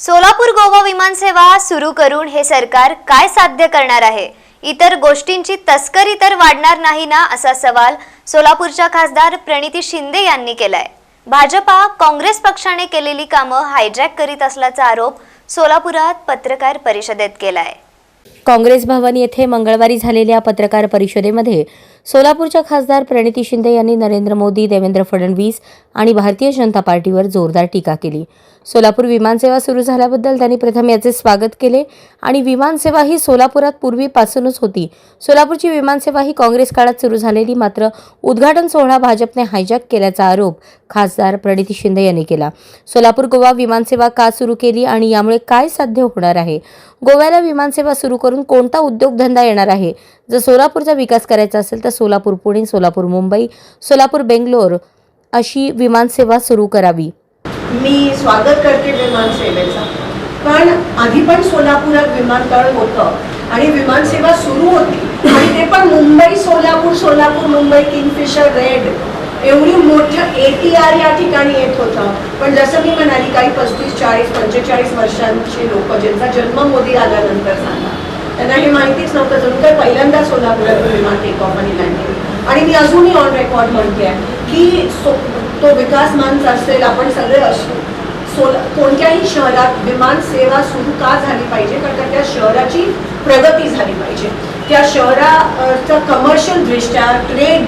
सोलापूर गोवा विमानसेवा सुरू करून हे सरकार काय साध्य करणार आहे? इतर गोष्टींची तस्करी तर वाढणार नाही ना असा सवाल सोलापूरच्या खासदार प्रणिती शिंदे यांनी केलाय. भाजपा काँग्रेस पक्षाने केलेली कामं हायजॅक करीत असल्याचा आरोप सोलापुरात पत्रकार परिषदेत केलाय. काँग्रेस भवन येथे मंगळवारी झालेल्या पत्रकार परिषदेमध्ये सोलापूरच्या खासदार प्रणिती शिंदे यांनी नरेंद्र मोदी देवेंद्र फडणवीस आणि भारतीय जनता पार्टीवर जोरदार टीका केली. सोलापूर विमानसेवा सुरू झाल्याबद्दल त्यांनी प्रथम याचे स्वागत केले आणि विमानसेवा ही सोलापुरात पूर्वीपासूनच होती. सोलापूरची विमानसेवा ही काँग्रेस काळात सुरू झालेली मात्र उद्घाटन सोहळा भाजपने हायजॅक केल्याचा आरोप खासदार प्रणिती शिंदे यांनी केला. सोलापूर गोवा विमानसेवा का सुरू केली आणि यामुळे काय साध्य होणार आहे? गोव्याला विमानसेवा सुरू करून कोणता उद्योगधंदा येणार आहे? जर सोलापूरचा विकास करायचा असेल तर सोलापूर पुणे सोलापूर मुंबई सोलापूर बेंगलोर अशी विमानसेवा सुरू करावी. मी स्वागत करते विमानसेवेचा पण आधी पण सोलापुरात विमानतळ होतं आणि विमानसेवा सुरू होती. आणि ते पण मुंबई सोलापूर सोलापूर मुंबई किंगफिशर रेड एवढी मोठं ए टी आर या ठिकाणी येत होतं. पण जसं मी म्हणाली काही पस्तीस चाळीस पंचेचाळीस वर्षांची लोक ज्यांचा जन्म मोदी आल्यानंतर झाला. त्यांना हे माहितीच नव्हतं. जणू काय पहिल्यांदा सोलापुरात विमान टेक ऑफ आणि लँडिंग आणि मी अजूनही ऑन रेकॉर्ड म्हणते की सो तो विकास मंच असेल आपण सगळे असू सोला कोणत्याही शहरात विमान सेवा सुरू का झाली पाहिजे? कारण त्या शहराची प्रगती झाली पाहिजे. त्या शहराचा कमर्शियल दृष्ट्या ट्रेड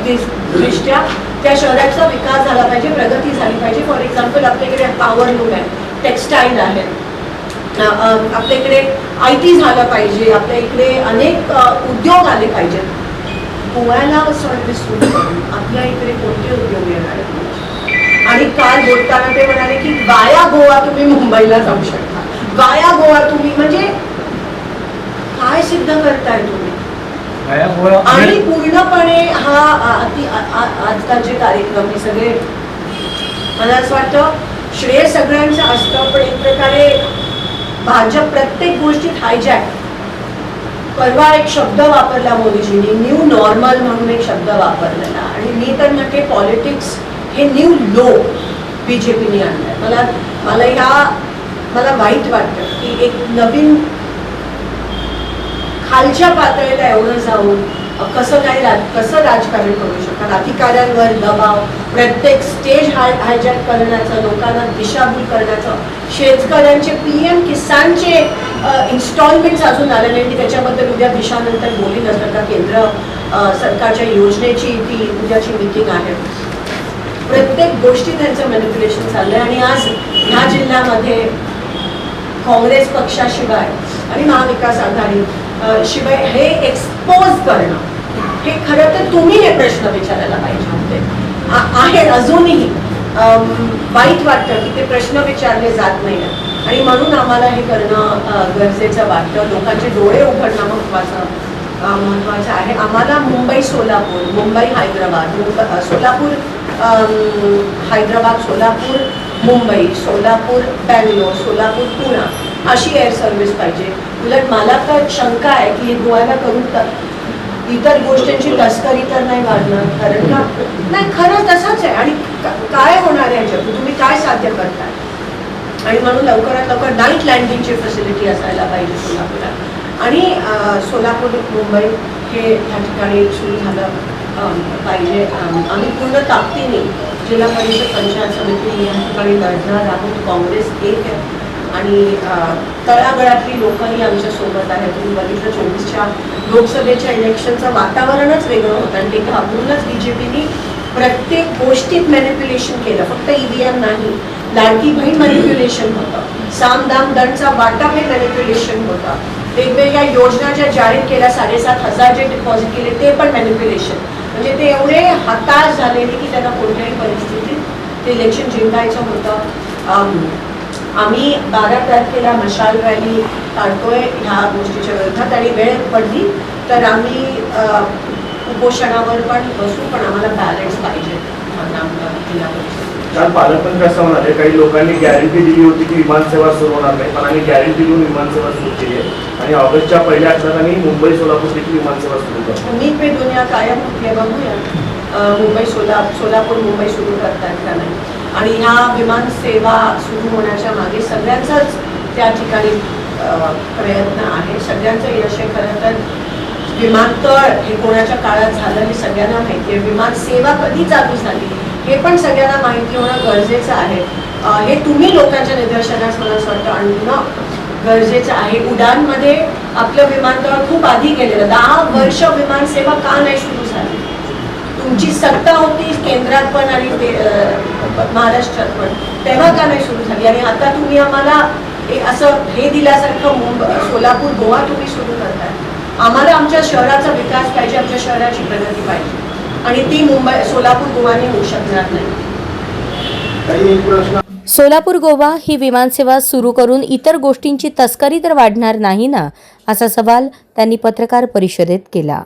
दृष्ट्या त्या शहराचा विकास झाला पाहिजे प्रगती झाली पाहिजे. फॉर एक्झाम्पल आपल्याकडे पॉवर लूम आहे टेक्स्टाईल आहे. आपल्या इकडे आय टी झालं पाहिजे आपल्या इकडे अनेक उद्योग आले पाहिजेत. गोव्याला सुरू करून आपल्या इकडे कोणते उद्योग येणार आणि काल बोलताना ते म्हणाले की वाया गोवा तुम्ही मुंबईला जाऊ शकता. वाया गोवा तुम्ही म्हणजे काय सिद्ध करताय तुम्ही? आणि पूर्णपणे हा आजकालचे कार्यक्रम हे सगळे मला असं वाटतं श्रेय सगळ्यांचं असतं पण एक प्रकारे भाजप प्रत्येक गोष्टीत हायजॅक परवा एक शब्द वापरला मोदीजींनी न्यू नॉर्मल म्हणून एक शब्द वापरलेला. आणि मी तर म्हणते पॉलिटिक्स हे न्यू लो बी जे पीने आणलंय. मला मला ह्या मला वाईट वाटतं की एक नवीन खालच्या पातळीला एवढं जाऊन कसं काय राज कसं राजकारण करू शकतात? अधिकाऱ्यांवर दबाव प्रत्येक स्टेज हाय हायजॅक करण्याचं लोकांना दिशाभूल करण्याचं शेतकऱ्यांचे पी एम किसानचे इन्स्टॉलमेंट अजून आलं नाही की त्याच्याबद्दल उद्या दिशानंतर बोली असं का केंद्र सरकारच्या योजनेची ती उद्याची मिटिंग आहे. प्रत्येक गोष्टी त्यांचं मॅनिप्युलेशन चाललंय आणि आज ह्या जिल्ह्यामध्ये काँग्रेस पक्षाशिवाय आणि महाविकास आघाडी शिवाय हे एक्सपोज करणं हे खरं तर तुम्ही हे प्रश्न विचारायला पाहिजे होते. आहेत अजूनही. वाईट वाटतं की ते प्रश्न विचारले जात नाही आणि म्हणून आम्हाला हे करणं गरजेचं वाटतं. लोकांचे डोळे उघडणं महत्त्वाचं महत्त्वाचं आहे. आम्हाला मुंबई सोलापूर मुंबई हैदराबाद सोलापूर हैदराबाद सोलापूर मुंबई सोलापूर बँगलोर सोलापूर पुणा अशी एअर सर्व्हिस पाहिजे. उलट मला तर शंका आहे की हे गोव्याला करून तर इतर गोष्टींची तस्करी तर नाही वाढणार. कारण का? नाही खरं तसंच आहे. आणि काय होणार आहे याच्यातून तुम्ही काय साध्य करताय? आणि म्हणून लवकरात लवकर नाईट लँडिंगची फॅसिलिटी असायला पाहिजे सोलापुरात आणि सोलापूर मुंबई हे ह्या ठिकाणी सुरू झालं पाहिजे. आम्ही पूर्ण ताकदीने जिल्हा परिषद पंचायत समिती या ठिकाणी लढणार आहोत. काँग्रेस एक आहे. आणि तळागळातली लोकंही आमच्यासोबत आहेत. तुम्ही बघितलं चोवीसच्या लोकसभेच्या इलेक्शनचं वातावरणच वेगळं होतं आणि ते घाबरूनच बी जे प्रत्येक गोष्टीत मॅनिप्युलेशन केलं. फक्त ईव्हीएम नाही. लाडकी बहीण मॅनिप्युलेशन होतं. साम दाम दंडचा वाटा हे मॅनिप्युलेशन होतं. वेगवेगळ्या योजना ज्या जाहीर केल्या साडेसात हजार जे डिपॉझिट केले ते पण मॅनिप्युलेशन म्हणजे ते एवढे हताश झालेले की त्यांना कोणत्याही परिस्थितीत ते इलेक्शन जिंकायचं होतं. आम्ही बारा तारखेला मशाल रॅली काढतोय ह्या गोष्टीच्या विरोधात आणि वेळ पडली तर आम्ही उपोषणावर पण बसू पण आम्हाला बॅलन्स पाहिजे. नामदार पालक पण कसं पालकमंत्री म्हणाले काही लोकांनी गॅरंटी दिली होती की विमानसेवा सुरू होणार नाही पण आम्ही गॅरंटी देऊन विमानसेवा सुरू केली आहे. आणि ऑगस्टच्या पहिल्या आठवड्यात आम्ही मुंबई सोलापूर देखील विमानसेवा सुरू करतो मी पे दुनिया कायम होते बघूया? मुंबई सोला सोलापूर मुंबई सुरू करतात का नाही? आणि ह्या विमान सेवा सुरू होण्याच्या मागे सगळ्यांचाच त्या ठिकाणी प्रयत्न आहे. सगळ्यांचं यश आहे खरं तर. विमानतळ हे कोणाच्या काळात झालं हे सगळ्यांना माहिती आहे. विमान सेवा कधी चालू झाली? हे पण सगळ्यांना माहिती होणं गरजेचं आहे. हे तुम्ही लोकांच्या निदर्शनास मला असं वाटतं आणणं गरजेचं आहे. उडानमध्ये आपलं विमानतळ खूप आधी गेलेलं. दहा वर्ष विमानसेवा का नाही सुरू झाली? तुमची सत्ता होती केंद्रात पण आणि ते, महाराष्ट्रात पण. तेव्हा का नाही सुरू झाली? आणि आता तुम्ही आम्हाला असं हे दिल्यासारखं मुंबई सोलापूर गोवा तुम्ही सुरू करताय. आम्हाला आमच्या शहराचा विकास पाहिजे आमच्या शहराची प्रगती पाहिजे. आणि ती मुंबई सोलापूर गोवाने होऊ शकणार नाही. काही एक प्रश्न. सोलापूर गोवा ही विमानसेवा सुरू करून इतर गोष्टींची तस्करी तर वाढणार नाही ना असा सवाल त्यांनी पत्रकार परिषदेत केला.